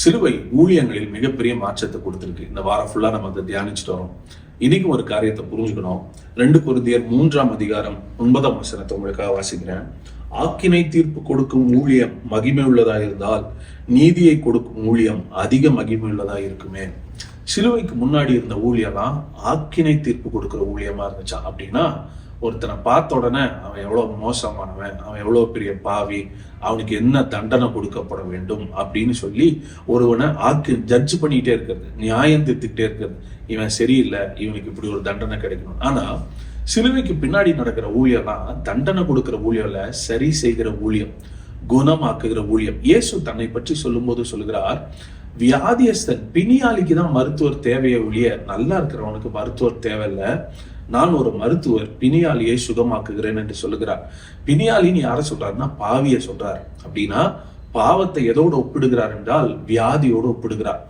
சிலுவை ஊழியங்களில் மிகப்பெரிய மாற்றத்தை கொடுத்துருக்கு. இந்த வாரம் ஃபுல்லா நம்ம அதை தியானிச்சுட்டு வரோம். இன்னைக்கு ஒரு காரியத்தை புரிஞ்சுக்கணும். ரெண்டு குருந்தியர் மூன்றாம் அதிகாரம் ஒன்பதாம் வசனத்தை உங்களுக்காக வாசிக்கிறேன். ஆக்கினை தீர்ப்பு கொடுக்கும் ஊழியம் மகிமை உள்ளதா இருந்தால் நீதியை கொடுக்கும் ஊழியம் அதிக மகிமை உள்ளதா இருக்குமே. சிலுவைக்கு முன்னாடி இருந்த ஊழியெல்லாம் ஆக்கினை தீர்ப்பு கொடுக்கிற ஊழியமா இருந்துச்சா? அப்படின்னா ஒருத்தனை பார்த்த உடனே அவன் எவ்வளவு மோசமானவன் அவன் எவ்வளோ பெரிய பாவி அவனுக்கு என்ன தண்டனை கொடுக்கப்பட வேண்டும்? அப்படின்னு சொல்லி ஒருவனை ஆக்கு ஜட்ஜ் பண்ணிட்டே இருக்கிறது நியாயம் தீர்த்துக்கிட்டே இருக்கிறது. இவன் சரியில்லை இவனுக்கு இப்படி ஒரு தண்டனை கிடைக்கணும். ஆனால் சிலுவைக்கு பின்னாடி நடக்கிற ஊழியெல்லாம் தண்டனை கொடுக்கிற ஊழியம் சரி செய்கிற ஊழியம் குணமாக்குகிற ஊழியம். இயேசு தன்னை பற்றி சொல்லும்போது சொல்லுகிறார் வியாதியஸ்தன் பிணியாளிக்கு தான் மருத்துவர் தேவையை ஒழிய நல்லா இருக்கிறவனுக்கு மருத்துவர் தேவையில்லை. நான் ஒரு மருத்துவர் பிணியாளியை சுகமாக்குகிறேன் என்று சொல்லுகிறார். பிணியாளின்னு யாரை சொல்றாருன்னா பாவிய சொல்றார். அப்படின்னா பாவத்தை எதோடு ஒப்பிடுகிறார் என்றால் வியாதியோடு ஒப்பிடுகிறார்.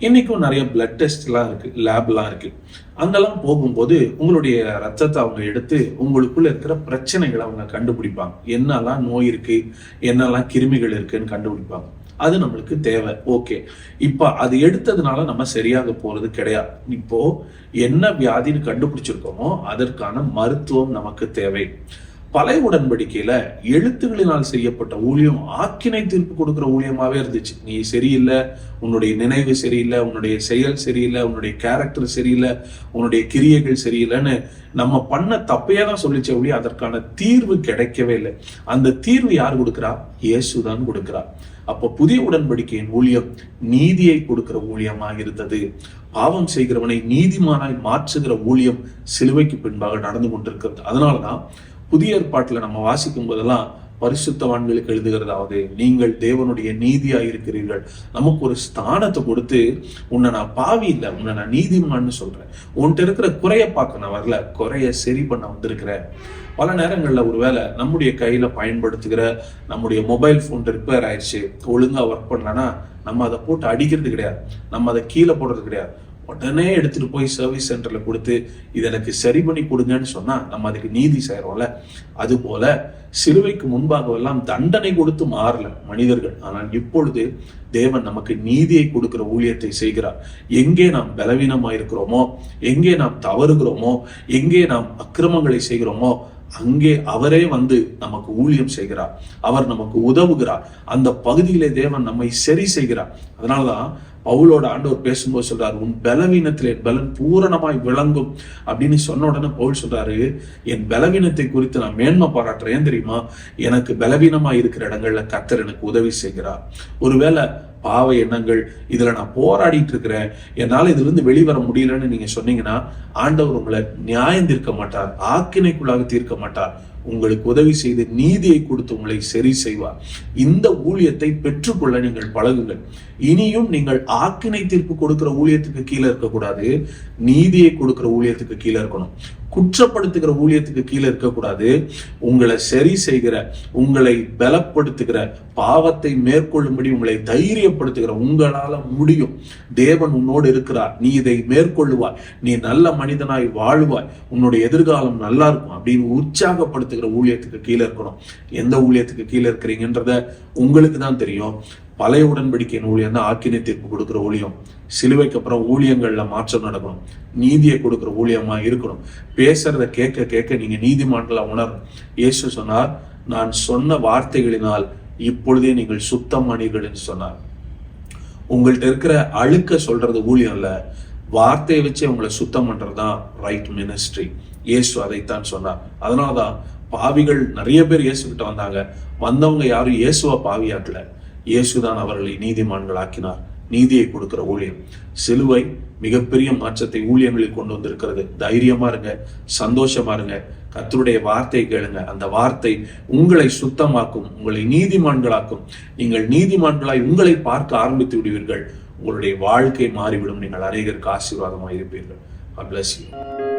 இன்னைக்கும் நிறைய பிளட் டெஸ்ட்லாம் இருக்கு லேப்லாம் இருக்கு. அங்கெல்லாம் போகும்போது உங்களுடைய ரத்தத்தை அவங்க எடுத்து உங்களுக்குள்ள இருக்கிற பிரச்சனைகளை அவங்க கண்டுபிடிப்பாங்க. என்னெல்லாம் நோய் இருக்கு என்னெல்லாம் கிருமிகள் இருக்குன்னு கண்டுபிடிப்பாங்க. அது நம்மளுக்கு தேவை. ஓகே இப்ப அது எடுத்ததுனால நம்ம சரியாக போறது கிடையாது. இப்போ என்ன வியாதின்னு கண்டுபிடிச்சிருக்கோமோ அதற்கான மருத்துவம் நமக்கு தேவை. பழைய உடன்படிக்கையில எழுத்துகளினால் செய்யப்பட்ட ஊழியம் ஆக்கினை தீர்ப்பு கொடுக்கிற ஊழியமாவே இருந்துச்சு. நீ சரியில்லை உன்னுடைய நினைவு சரியில்லை உன்னுடைய செயல் சரியில்லை உன்னுடைய கேரக்டர் சரியில்லை உன்னுடைய கிரியைகள் சரியில்லைன்னு நம்ம பண்ண தப்பையே தான் சொல்லிச்ச ஒழிய அதற்கான தீர்வு கிடைக்கவே இல்லை. அந்த தீர்வு யார் கொடுக்குறா? இயேசுதான் கொடுக்குறா. அப்போ புதிய உடன்படிக்கையின் ஊழியம் நீதியை கொடுக்கிற ஊழியமாக இருந்தது. பாவம் செய்கிறவனை நீதிமானாய் மாற்றுகிற ஊழியம் சிலுவைக்கு பின்பாக நடந்து கொண்டிருக்கிறது. அதனாலதான் புதிய ஏற்பாட்டில் நம்ம வாசிக்கும் போதெல்லாம் பரிசுத்தவான்களுக்கு எழுதுகிறதாவது நீங்கள் தேவனுடைய நீதியா இருக்கிறீர்கள் நமக்கு ஒரு ஸ்தானத்தை கொடுத்து உன்னை நான் பாவி இல்லை உன்னை நான் நீதிமான்னு சொல்றேன். உன்கிட்ட இருக்கிற குறைய பார்க்க நான் வரல குறைய சரி பண்ண வந்திருக்கிறேன். பல நேரங்களில் ஒருவேளை நம்முடைய கையில பயன்படுத்துகிற நம்முடைய மொபைல் ஃபோன் ரிப்பேர் ஆயிடுச்சு ஒழுங்கா ஒர்க் பண்ணலன்னா நம்ம அதை போட்டு அடிக்கிறது கிடையாது. நம்ம அதை கீழே போடுறது கிடையாது. உடனே எடுத்துட்டு போய் சர்வீஸ் சென்டர்ல கொடுத்து இது எனக்கு சரி பண்ணி கொடுங்கன்னு சொன்னா நம்ம அதுக்கு நீதி செய்யறோம்ல அது போல சிலுவைக்கு முன்பாக எல்லாம் தண்டனை கொடுத்து மாறல மனிதர்கள். ஆனால் இப்பொழுது தேவன் நமக்கு நீதியை கொடுக்கிற ஊழியத்தை செய்கிறார். எங்கே நாம் பலவீனமா இருக்கிறோமோ எங்கே நாம் தவறுகிறோமோ எங்கே நாம் அக்கிரமங்களை செய்கிறோமோ அங்கே அவரே வந்து நமக்கு ஊழியம் செய்கிறார். அவர் நமக்கு உதவுகிறார். அந்த பகுதியிலே தேவன் நம்மை சரி செய்கிறார். அதனாலதான் பவுலோட ஆண்டவர் பேசும்போது சொல்றாரு உன் பலவீனத்தில் என் பலன் பூரணமாய் விளங்கும். அப்படின்னு சொன்ன உடனே பவுல் சொல்றாரு என் பலவீனத்தை குறித்து நான் மேன்மை பாராட்டுறேன். ஏன் தெரியுமா? எனக்கு பலவீனமா இருக்கிற இடங்கள்ல கத்தர் எனக்கு உதவி செய்கிறார். ஒருவேளை பாவ எண்ணங்கள் இதுல நான் போராடிட்டு இருக்கிறேன். என்னால இதுல இருந்து வெளிவர முடியலன்னு நீங்க சொன்னீங்கன்னா ஆண்டவர் உங்களை நியாயம் தீர்க்க மாட்டார் ஆக்கினைக்குள்ளாக தீர்க்க மாட்டார். உங்களுக்கு உதவி செய்து நீதியை கொடுத்து உங்களை சரி செய்வார். இந்த ஊழியத்தை பெற்றுக்கொள்ள நீங்கள் பழகுங்கள். இனியும் நீங்கள் ஆக்கினை தீர்ப்பு கொடுக்கிற ஊழியத்துக்கு கீழே இருக்கக்கூடாது. நீதியை கொடுக்கிற ஊழியத்துக்கு கீழே இருக்கணும். குற்றப்படுத்துகிற ஊழியத்துக்கு கீழே இருக்கக்கூடாது. உங்களை சரி செய்கிற உங்களை பலப்படுத்துகிற பாவத்தை மேற்கொள்ளும்படி உங்களை தைரியப்படுத்துகிற உங்களால முடியும். தேவன் உன்னோடு இருக்கிறார். நீ இதை மேற்கொள்ளுவாய். நீ நல்ல மனிதனாய் வாழ்வாய். உன்னுடைய எதிர்காலம் நல்லா இருக்கும் அப்படின்னு உற்சாகப்படுத்துகிற ஊழியத்துக்கு கீழே இருக்கணும். எந்த ஊழியத்துக்கு கீழே இருக்கிறீங்கன்றத உங்களுக்கு தான் தெரியும். பழைய உடன்படிக்கையின் ஊழியம் தான் ஆக்கினை தீர்ப்பு கொடுக்கிற ஊழியம். சிலுவைக்கு அப்புறம் ஊழியங்கள்ல மாற்றம் நடக்கணும். நீதியை கொடுக்கிற ஊழியமா இருக்கணும். பேசுறத கேட்க கேட்க நீங்க நீதிமான்களா உணரணும். இயேசு சொன்னார் நான் சொன்ன வார்த்தைகளினால் இப்பொழுதே நீங்கள் சுத்தம் என்று சொன்னார். உங்கள்கிட்ட இருக்கிற அழுக்க சொல்றது ஊழியம் இல்ல. வார்த்தையை வச்சு உங்களை சுத்தம் பண்றதுதான் ரைட் மினிஸ்ட்ரி இயேசு அதைத்தான் சொன்னார். அதனாலதான் பாவிகள் நிறைய பேர் இயேசு கிட்ட வந்தாங்க. வந்தவங்க யாரும் இயேசுவா பாவியாக்கல. இயேசுதான் அவர்களை நீதிமான்கள் ஆக்கினார் நீதியை கொடுக்கிற ஊழியம். சிலுவை மிகப்பெரிய மாற்றத்தை ஊழியங்களில் கொண்டு வந்திருக்கிறது. தைரியமா இருங்க சந்தோஷமா இருங்க. கத்தருடைய வார்த்தை கேளுங்க. அந்த வார்த்தை உங்களை சுத்தமாக்கும் உங்களை நீதிமான்களாக்கும். நீங்கள் நீதிமான்களாய் உங்களை பார்க்க ஆரம்பித்து விடுவீர்கள். உங்களுடைய வாழ்க்கை மாறிவிடும். நீங்கள் அநேகருக்கு ஆசீர்வாதமாக இருப்பீர்கள் God யூ.